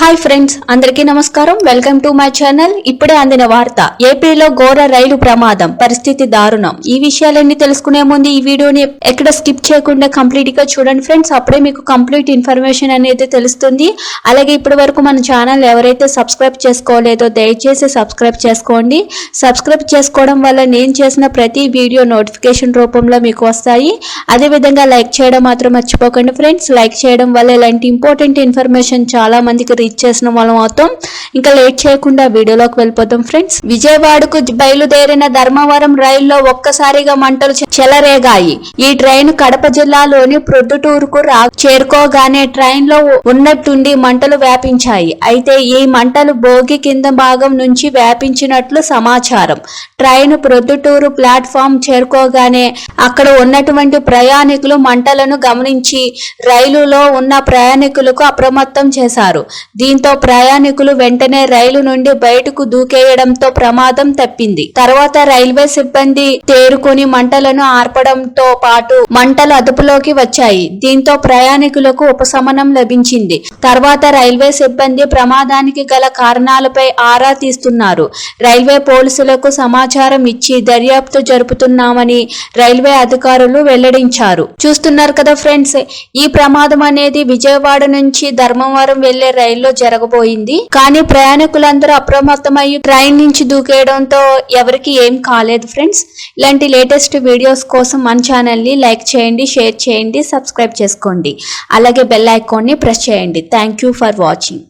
Hi friends అందరికీ నమస్కారం. Welcome to my channel. ఇప్పుడే అందిన వార్త ఏపీలో ఘోర రైలు ప్రమాదం పరిస్థితి దారుణం. ఈ విషయాలన్నీ తెలుసుకునే ముందు ఈ వీడియోని ఎక్కడ స్కిప్ చేయకుండా కంప్లీట్గా చూడండి ఫ్రెండ్స్. అప్పుడే మీకు కంప్లీట్ ఇన్ఫర్మేషన్ అనేది తెలుస్తుంది. అలాగే ఇప్పటి వరకు మన ఛానల్ ఎవరైతే సబ్స్క్రైబ్ చేసుకోలేదో దయచేసి సబ్స్క్రైబ్ చేసుకోండి. సబ్స్క్రైబ్ చేసుకోవడం వల్ల నేను చేసిన ప్రతి వీడియో నోటిఫికేషన్ రూపంలో మీకు వస్తాయి. అదేవిధంగా లైక్ చేయడం మాత్రం మర్చిపోకండి ఫ్రెండ్స్. లైక్ చేయడం వల్ల ఇలాంటి ఇంపార్టెంట్ ఇన్ఫర్మేషన్ చాలా మందికి రీచ్ చేసిన వాళ్ళం అవుతాం ఇంకా లేట్ చేయకుండా వీడియోలోకి వెళ్ళిపోతాం ఫ్రెండ్స్. విజయవాడకు బయలుదేరిన ధర్మవరం రైల్లో ఒక్కసారిగా మంటలు చెలరేగాయి. ఈ ట్రైన్ కడప జిల్లాలోని ప్రొద్దుటూరుకు రా చేరుకోగానే ట్రైన్లో ఉన్నట్టుండి మంటలు వ్యాపించాయి. అయితే ఈ మంటలు భోగి కింద భాగం నుంచి వ్యాపించినట్లు సమాచారం. ట్రైన్ ప్రొద్దుటూరు ప్లాట్ఫామ్ చేరుకోగానే అక్కడ ఉన్నటువంటి ప్రయాణికులు మంటలను గమనించి రైలులో ఉన్న ప్రయాణికులకు అప్రమత్తం చేశారు. దీంతో ప్రయాణికులు వెంటనే రైలు నుండి బయటకు దూకేయడంతో ప్రమాదం తప్పింది. తర్వాత రైల్వే సిబ్బంది తేరుకొని మంటలను ఆర్పడంతో పాటు మంటలు అదుపులోకి వచ్చాయి. దీంతో ప్రయాణికులకు ఉపశమనం లభించింది. తర్వాత రైల్వే సిబ్బంది ప్రమాదానికి గల కారణాలపై ఆరా తీస్తున్నారు. రైల్వే పోలీసులకు సమాచారం ఇచ్చి దర్యాప్తు జరుపుతున్నామని రైల్వే అధికారులు వెల్లడించారు. చూస్తున్నారు కదా ఫ్రెండ్స్ ఈ ప్రమాదం అనేది విజయవాడ నుంచి ధర్మవరం వెళ్ళే రైల్లో జరగబోయింది. కానీ ప్రయాణికులందరూ అప్రమత్తమయ్యి ట్రైన్ నుంచి దూకేయడంతో ఎవరికి ఏం కాలేదు ఫ్రెండ్స్. ఇలాంటి లేటెస్ట్ వీడియోస్ కోసం మన ఛానల్ని లైక్ చేయండి షేర్ చేయండి సబ్స్క్రైబ్ చేసుకోండి. అలాగే బెల్ ఐకాన్ని ప్రెస్ చేయండి. Thank you for watching.